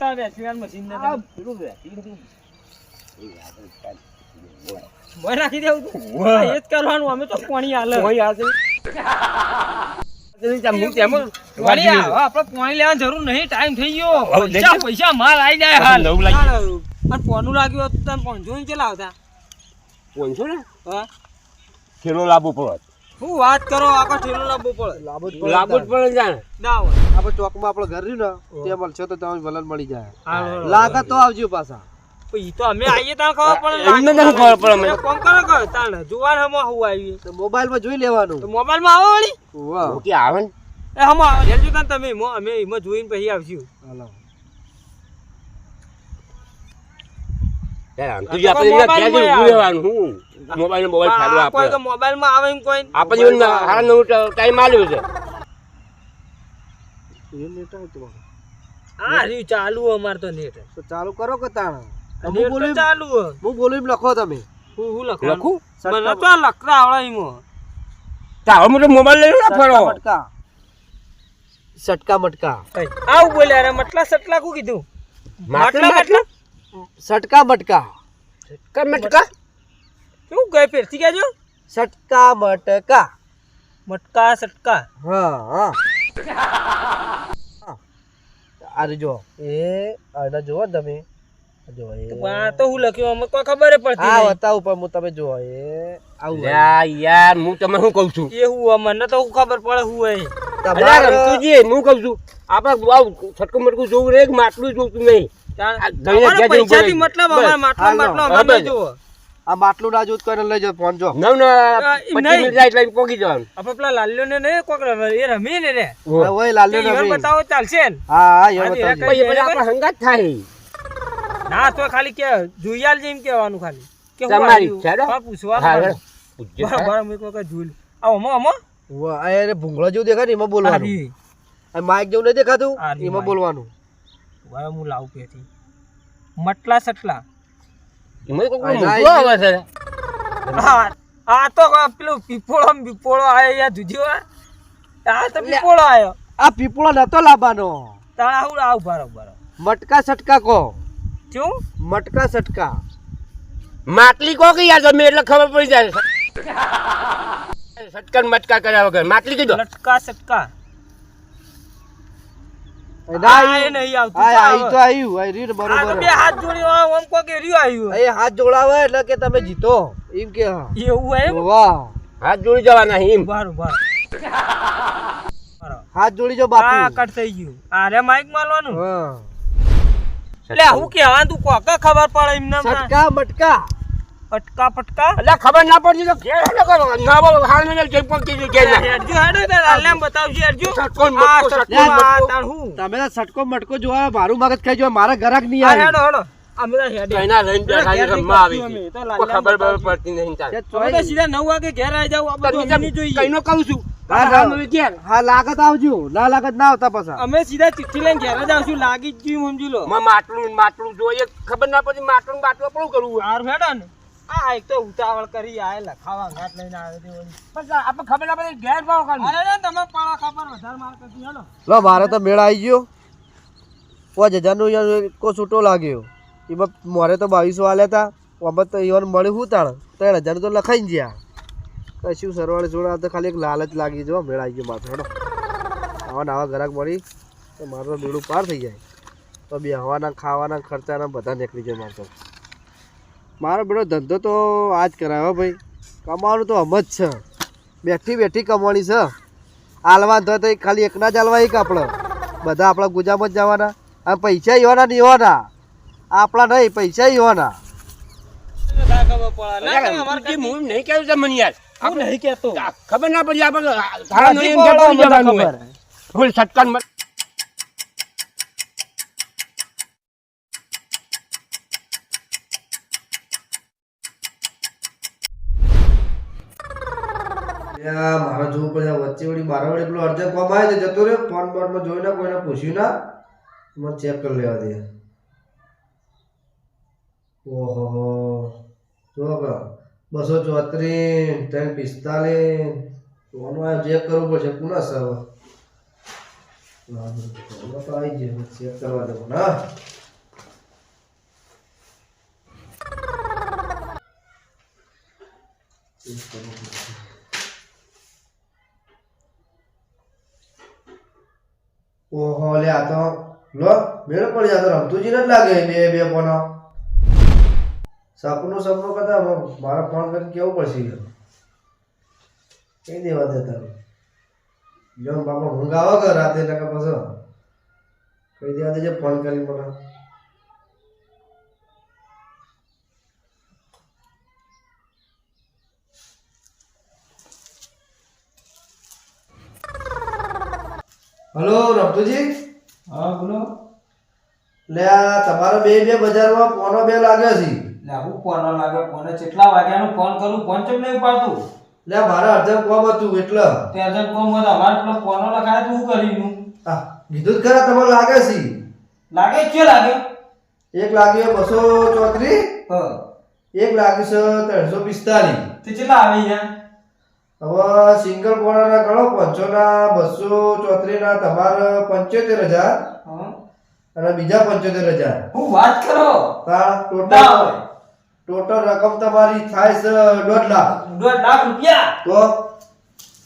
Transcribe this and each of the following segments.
તાર વેચવાન મશીન ને પેલું વેચી મોય રાખી દેવું તું. એ જ કરવાનું અમે તો પાણી હાલે. કોઈ હાલે. પાણી આપણે પાણી લેવાની જરૂર નહીં ટાઈમ થઈ ગયો. પૈસા પૈસા માલ આવી જાય હાલ. પણ પોનું લાગ્યું તને પહોંચો ને ચેલા આવતા. પહોંચો ને? હા. ખેલો લાવવો પડે શું વાત કરો આખો ઠેલો લાવવો પડે. લાંબુ જ લાવવો જ પડે જાણે દાવ આપણે ચોકમાં આપણે ઘર રહ્યું ને ત્યાં મળશે તો તમે વલણ મળી જાય. લાગે તો આવજો પાછા. પણ ઈ તો અમે આવીએ ત્યાં ખબર પડે ખબર પડે અમે. કોમ કરો કરો તાણ. જુવાર હમો હું આવી તો મોબાઈલમાં જોઈ લેવાનું. તો મોબાઈલમાં આવો વળી. વાહ. મોટી આવે ને. એ હમો તાન તમે મો અમે એમાં જોઈને પછી આવશું. હાલો. યાર, આમ આપણે ત્યાં જઈને રહેવાનું. હું. મોબાઈલ મોબાઈલ ફાયદો આપે કોઈ તો મોબાઈલમાં આવે એમ કોઈ? આપણે જીવન હારા નવું ટાઈમ આલ્યો છે. એ નેટ આવતો આ રહ્યું ચાલુ અમાર તો નેટ તો ચાલુ કરો કે તાણ? હું બોલું ચાલુ હું બોલું લખો તમે. હું હું લખું લખું? મને તો લખતા આવડે ઈમો તારો મોટો મોબાઈલ લઈને ના ફરો સટકા મટકા. સટકા આવું બોલ્યા રે મટલા સટલા કુ કીધું? માટલા માટલા માટલા? સટકા મટકા. કર મટકા? શું કહે ફેરથી કહેજો સટકા મટકા. મટકા સટકા. હા હા. અરે જો એ આને જુઓ તમે. જો એ. આ તો હું લખ્યું અમે કોઈ ખબર પડતી આ નહીં. બતાવું હું તમે જુઓ એ. આવું યાર યાર હું તમને શું કહું છું? એ હું મને તો હું ખબર પડે હું એ તમારે રમતુજી, હું કહું છું આપણે આવું છટકું મટકું જોવું રે માટલું જોતું નહીં? પૈસાથી મતલબ અમારે માટલો આ માટલું ના જૂથ કરીને લઈ જાવ ફોન જો. નવ ને મિનિટ જાય એટલે પોગી જવાનું આપણે પેલા લાલ્યો ને નહીં કોક એ રમી ને રે. ઓય લાલ્યો ને રમી. બતાવો ચાલશે ને. હા હા એ બતાવો પછી પછી આપણે હંગાત થાય. ના તો ખાલી કે જોઈયાલ જેમ એમ કહેવાનું ખાલી. કે હું તમારી ઈચ્છા. હા, પૂછવાનું હા, પૂછજો. બરાબર મેં કોક જોઈ આવો મો મો વાહ, અરે ભૂંગળો ભૂંગળા જેવું દેખાય ને એમાં બોલવાનું. આ માઇક જેવું નહીં દેખાતું? એમાં બોલવાનું. હવે હું લાવું પેથી મટલા સટલા. એમાં આ આવે છે. આ તો પેલું પીપોળો પીપોળો આવ્યો યા જુજ્યો આ તો પીપોળો આવ્યો આ પીપોળો નતો લાવવાનો. હું આવ બરો બરો મટકા સટકા કહો. શું? મટકા સટકા માટલી કો કે યાર તમે એટલે ખબર પડી જાય. સટકા મટકા કર્યા વગર. માટલી કીધો. લટકા સટકા હાથ જોડાવે એટલે કે તમે જીતો. એમ કે એવું એમ? વાહ. હાથ જોડી જવાના એમ બરો બરો બરો હાથ જોડી જો આ બાપુ કટ થઈ ગયું. આરે માઈક મારવાનું? હા. એટલે હું કેવાનું તું કોક ખબર પડે એમને મટકા મટકા પટકા પટકા એટલે ખબર ના પડતી તો કે ન કરો. ના બોલો, હાલ ને જે પકતી જે કે ના. હેડજો હેડો તે આલેમ બતાવજે હેડજો. સટકો મટકો, સટકો, આ. તાણ હું? તમે તો સટકો મટકો જોવા મારું મગજ ખાઈ જો મારા ઘરાક નહીં આ આવે. હેડો હેડો. અમે તો હેડે. એના લઈને બેઠા છે, રમવા આવી નીકળશું અમે, છે. તો કોઈ ખબર બબર પડતી નહીં તાર. તો સીધા નવ વાગે ઘેર આવી જાવ આ બધું નહીં જોઈએ. કઈનો કહું છું. હા, લાગત આવજો. ના લાગત ના આવતા પાછા. અમે સીધા ચિઠ્ઠી લઈને ઘેર જ આવશું લાગી જ સમજી લો. માટલું માટલું જોઈએ ખબર ના પડતી માટલું બાટલું આપણું કરવું? હાર હેડો ને. આ એક તો ઉતાવળ કરી આય લખાવા ઘાટ લઈને આવે તે પણ આપણે ખબર ના પડે ઘેર પાવ કાઢવું. અરે રે તમે પાળા ખબર વધારે માર કરતી હેડો લો મારે તો મેળ આવી ગયો. પાંચ હજારનું યાર કો છૂટો લાગ્યો. એમાં મારે તો બાવીસો આલ્યા હતા આમાં તો ઈવન મળ્યું હું તાણ? ત્રણ હજાર તો લખાઈ ગયા. કશું સરવાળે જોડા તો ખાલી એક લાલચ લાગી જો મેળ આવી ગયો માથે હેડો. આવા નવા ગ્રાહક મળી તો મારું તો બેડું પાર થઈ જાય. તો બે હવાના ખાવાના ખર્ચાના બધા નીકળી જાય મારે તો. મારો બધો ધંધો તો આ કરાયો હો ભાઈ. કમાવાનું તો હમ જ છે. બેઠી બેઠી કમાણી છે. હાલવા તો તો ખાલી એકના જ હાલવા એક આપણે બધા આપણા ગુજામાં જ જવાના. આ પૈસા એવાના નહીં હોવાના આપણા નહીં પૈસા એવાના ખબર ના પડી તમે અમારે તું જે હું નહીં કહ્યું તમને યાર હું નહીં કહેતો આ ખબર ના પડી આપણે ધારા નથી નહીં બોલો, પડી મને જવાનું ખબર. હોય. ફૂલ સટકન મટ- મારે જોવું પડે વચ્ચે વળી મારા વળી પેલો અર્જન્ટ કોમ આવે છે જતો રહ્યો, ફોન બોર્ડમાં જોઈ ના કોઈને પૂછ્યું ના, મને ચેક કરી લેવા દે. ઓહો, જો બસો ચોત્રીસ, ત્રણ પિસ્તાલીસ કોનું આ ચેક કરવું પડશે પુના સર આવી ગયો, ચેક કરવા દેવું, ના. ઓહો, લે, આ તો લો, મેળ પડી આ તો રમતુજી નથી લાગે, બે બે ફોનો સપનું સપનું કરતા મારા ફોન કરીને કેવું પડશે કઈ દેવા દે તારું જો બાપા, ઊંઘ આવે કે રાતે નકા પછી? કઈ દેવા દેજે, ફોન કરી મને હલો રમતુજી? હા બોલો. લે આ તમારા બે બે બજારમાં પોનો બે લાગ્યા છે. લે હું પોનો લાગે પોને કેટલા વાગ્યાનું ફોન કરું? ફોન ચમ નહીં પાડતું લે મારે અર્જન્ટ કોમ હતું એટલે. તે અજબ કોમ હતો અમારે પેલો પોનો લખાય તું કરીનું આ કીધું જ ખરા તમારે લાગે છે. લાગે? કે લાગે? એક લાગ્યો બસો ચોત્રીસ હ. એક લાગ્યું છે ત્રણસો પિસ્તાલીસ. તે કેટલા આવે અહીંયા? હવે સિંગલ પોણાના ગણો પાંચસોના બસો ચોત્રી ના તમારે પંચોતેર હજાર હા. અને બીજા પંચોતેર હજાર. હું વાત કરો? ના ટોટલ ટોટલ રકમ તમારી થાય છે દોઢ લાખ. દોઢ લાખ રૂપિયા? તો?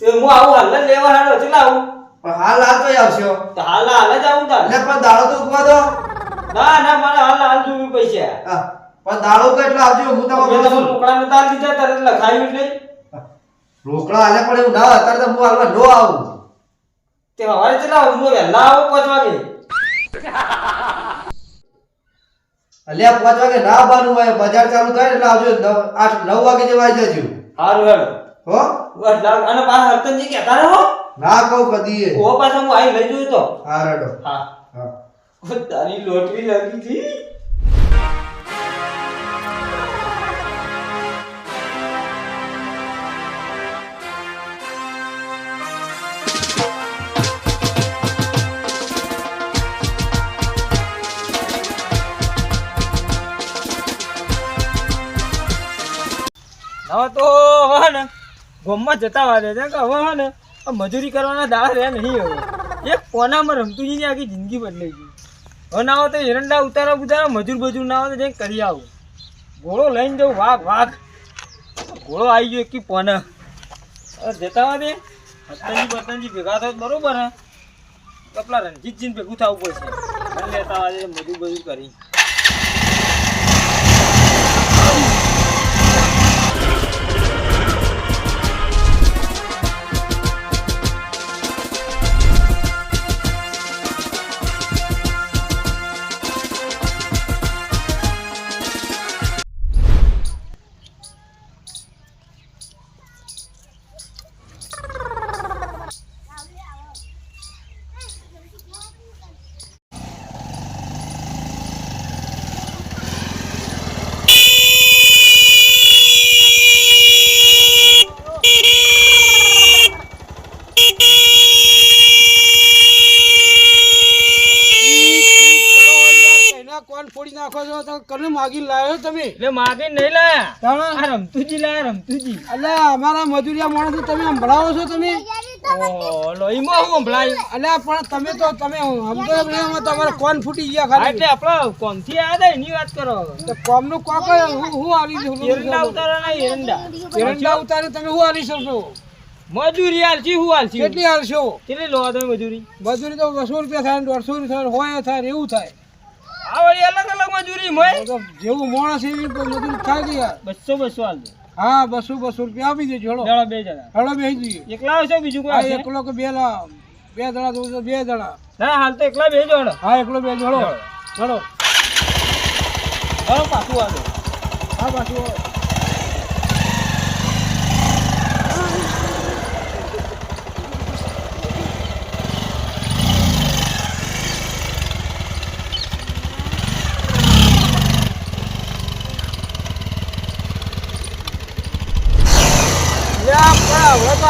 તે હું આવું હાલ લેવા હાલો કેટલા લાવું પણ હાલ હાલ તો આવશો. તો હાલ હાલ જ આવું તાર. એટલે પણ દાડો તો ઊભા દો. ના ના મારે હાલ હાલ જોવી પૈસા હા, પણ દાડો તો એટલે આવજો હું તમને છું. નતા દીધા તારે લખાયું એટલે રોકડા આલે પણ એવું ના અત્યારે તો હું હાલમાં નો આવું. તે હવારે કેટલા આવું હું વહેલા આવું પાંચ વાગે. અલ્યા પાંચ વાગે ના આવવાનું હોય બજાર ચાલુ થાય એટલે આવજો આઠ નવ વાગે જેવા આવી જજો. હારું હેડ હો? અને પાછા હરતનજી કહેતા ને હો? ના કહું કદી ઓ પાછા હું આઈ લઈ જોયું તો. હા રડો. હા. હા. તારી લોટરી લાગી હતી. હવે તો હવે ને, ગોમમાં જતા વારે છે. કે હવે ને મજૂરી કરવાના દાળ રહ્યા નહીં હવે. એક કોનામાં રમતું જઈને આખી જિંદગી બદલાઈ ગઈ. હવે ના હોય તો એરંડા ઉતારા ઉતારા મજૂર બજૂર ના હોય તો જઈને કરી આવું. ઘોડો લઈને જવું, વાઘ વાઘ. ઘોડો આવી ગયો એકી પોના. હવે જતા તે હતનજી બતનજી ભેગા થાય બરોબર હે. કપલા પેલા રણજીતજીને ભેગું થવું પડશે. લેતા આવે મજૂર બજૂર કરી. ફોડી નાખો છો તો કને માગી લાવ્યો તમે? એટલે માગી નહીં લાયા. તાણા. આ રમતુજી લાયા રમતુજી. અલ્યા અમારા મજૂરિયા માણસો તમે સંભળાવો છો તમે? ઓલો લોહીમાં હું સંભળાય? અલ્યા પણ તમે તો તમે સમજો તમારે કોન ફૂટી ગયા ખાલી. એટલે આપણા કોમથી આ દે એની વાત કરો. તો કોમનું કોક હું હું આલી છું એરંડા ઉતારવાના એરંડા. એરંડા ઉતારે તમે હું આલી શકશો? મજૂરી આલશી હું આલશી કેટલી આલશો કેટલી લો તમે મજૂરી? મજૂરી તો બસો રૂપિયા થાય દોઢસો રૂપિયા થાય હોય થાય એવું થાય. આ વળી અલગ અલગ મજૂરી મોય. જેવું માણસ એવી મજૂરી થાય યાર. બસો બસો હાલજો હા બસો બસો રૂપિયા આપી દેજો હળો જણા બે જણા. હળો બે જઈએ. એકલા આવશો બીજું કોઈ હા? એકલો કે બે લા બે જણા તો તો બે જણા. ના હાલ તો એકલા બે જણ હા એકલો બે જણો ચલો હા પાછું આવજો હા પાછું લ્યા,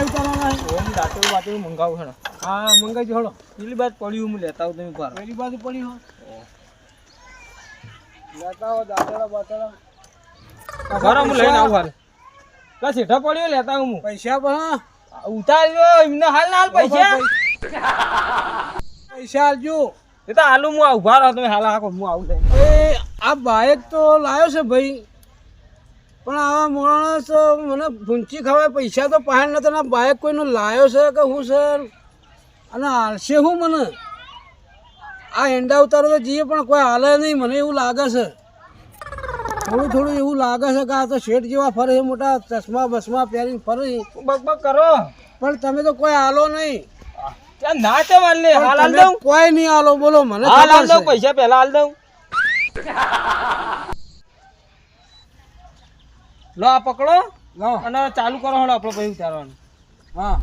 ઓમ મંગાવું છે હા મંગાઈ હળો. પેલી બાદ પડ્યું હું લેતા આવું તમે પર પેલી બાજુ પડી હો લેતા આવો દાંતેડા બાતેડા બરાબર હું લઈને આવું હાલ. શેઠા પડ્યો લેતા આવું હું. પૈસા પણ ઉતાર્યો એમને હાલ ના હાલ પૈસા. પૈસા આલજો એ તો હાલું હું ઊભા રહો તમે હાલ હાકો હું આવું એ આ બાઈક તો લાવ્યો છે ભાઈ. પણ આવા માણસ મને ભૂંચી ખવાય પૈસા તો પાસે નતા ના બાઇક કોઈનો લાવ્યો છે કે હું છે? અને હાલશે હું મને? આ એંડા ઉતારો તો જઈએ પણ કોઈ હાલે નહીં મને એવું લાગે છે. થોડું થોડું એવું લાગે છે કે આ તો શેઠ જેવા ફરે છે મોટા ચશ્મા બસમા પહેરીને ફરે છે. બક બક કરો. પણ તમે તો કોઈ હાલો નહીં. ના તે વાલ હાલ હાલ દઉં. કોઈ નહીં હાલો બોલો મને હાલ હાલ દઉં પૈસા પહેલા હાલ દઉં. લો આ પકડો. લો. અને ચાલુ કરો હળો આપણો ભાઈ ઉતારવાનું. હા.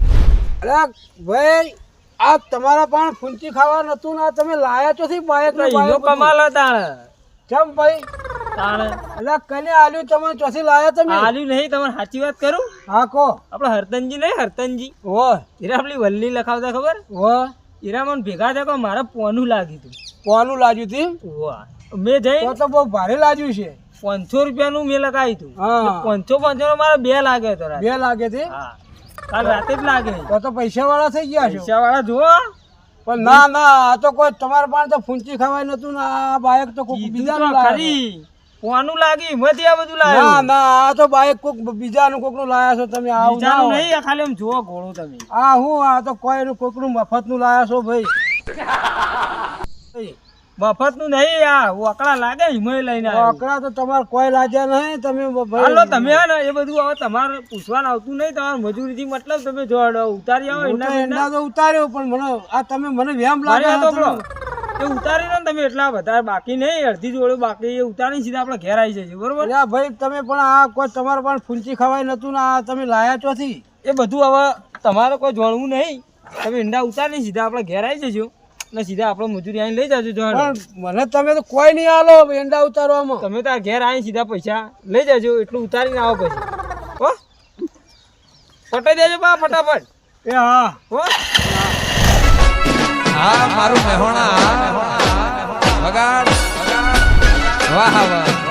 અરે ભાઈ આ તમારા પણ ફૂંચી ખાવા નતું ને તમે લાયા ચોથી બાઇક ને એનો કમાલ હતા કેમ ભાઈ? તાણે. એટલે કને આલ્યું તમે ચોથી લાયા તમે? આલ્યું નહીં તમારે સાચી વાત કરું? હા કો આપણે હરતનજી નહીં હરતનજી. ઓ હીરા આપણી વલ્લી લખાવતા ખબર? ઓ હીરા મને ભેગા થયા મારે પોનું લાગ્યું હતું. કોનું લાગ્યું તી વાહ મેં જઈ તો બહુ ભારે લાગ્યું છે. પાંચસો રૂપિયાનું મેં લગાવી હતું. પાંચસો પાંચસો નો મારે બે લાગે તો બે લાગે છે? કાલ રાતે જ લાગે. તો તો પૈસા વાળા થઈ ગયા છો? પૈસા વાળા જુઓ. પણ ના ના આ તો કોઈ તમારા પાસે તો ફૂંચી ખવાય નતું ને આ બાયક તો કોઈ બીજા બીજાનું ખરી. કોનું લાગી મધ્ય આ બધું ના ના આ તો બાઈક કોક બીજાનું કોકનું લાયા છો તમે આવું ના નહીં ખાલી એમ જુઓ ઘોડો તમે. આ હું આ તો કોઈનું કોકનું મફતનું લાયા છો ભાઈ. મફતનું નહીં આ વકડા લાગે હિમય લઈને. આકડા તો તમારે કોઈ લાગ્યા નહીં તમે હાલો તમે હે ને એ બધું હવે તમારે પૂછવાનું આવતું નહીં તમારે મજૂરીથી મતલબ તમે જો ઉતારી આવો એના તો ઉતાર્યો પણ મને આ તમે મને વ્યામ લાગે એ ઉતારી ને તમે એટલા બધા બાકી નહીં અડધી જોડે બાકી એ ઉતારી સીધા આપણે ઘેર આવી જઈએ બરોબર? ભાઈ તમે પણ આ કોઈ તમારે પણ ફૂંચી ખવાય નતું ને આ તમે લાયા ચોથી. એ બધું હવે તમારે કોઈ જોડવું નહીં તમે ઈંડા ઉતારી સીધા આપણે ઘેર આવી જજો. ને સીધા આપણે મજૂરી આવીને લઈ જજો જોડે મને તમે તો કોઈ નહીં આલો એંડા ઉતારવામાં. તમે તો આ ઘેર આવીને સીધા પૈસા લઈ જજો એટલું ઉતારીને આવો પછી. હો? પટાઈ દેજો બા ફટાફટ. એ હા. હો? હા મારું મહેણા વગાડ વાહ વાહ.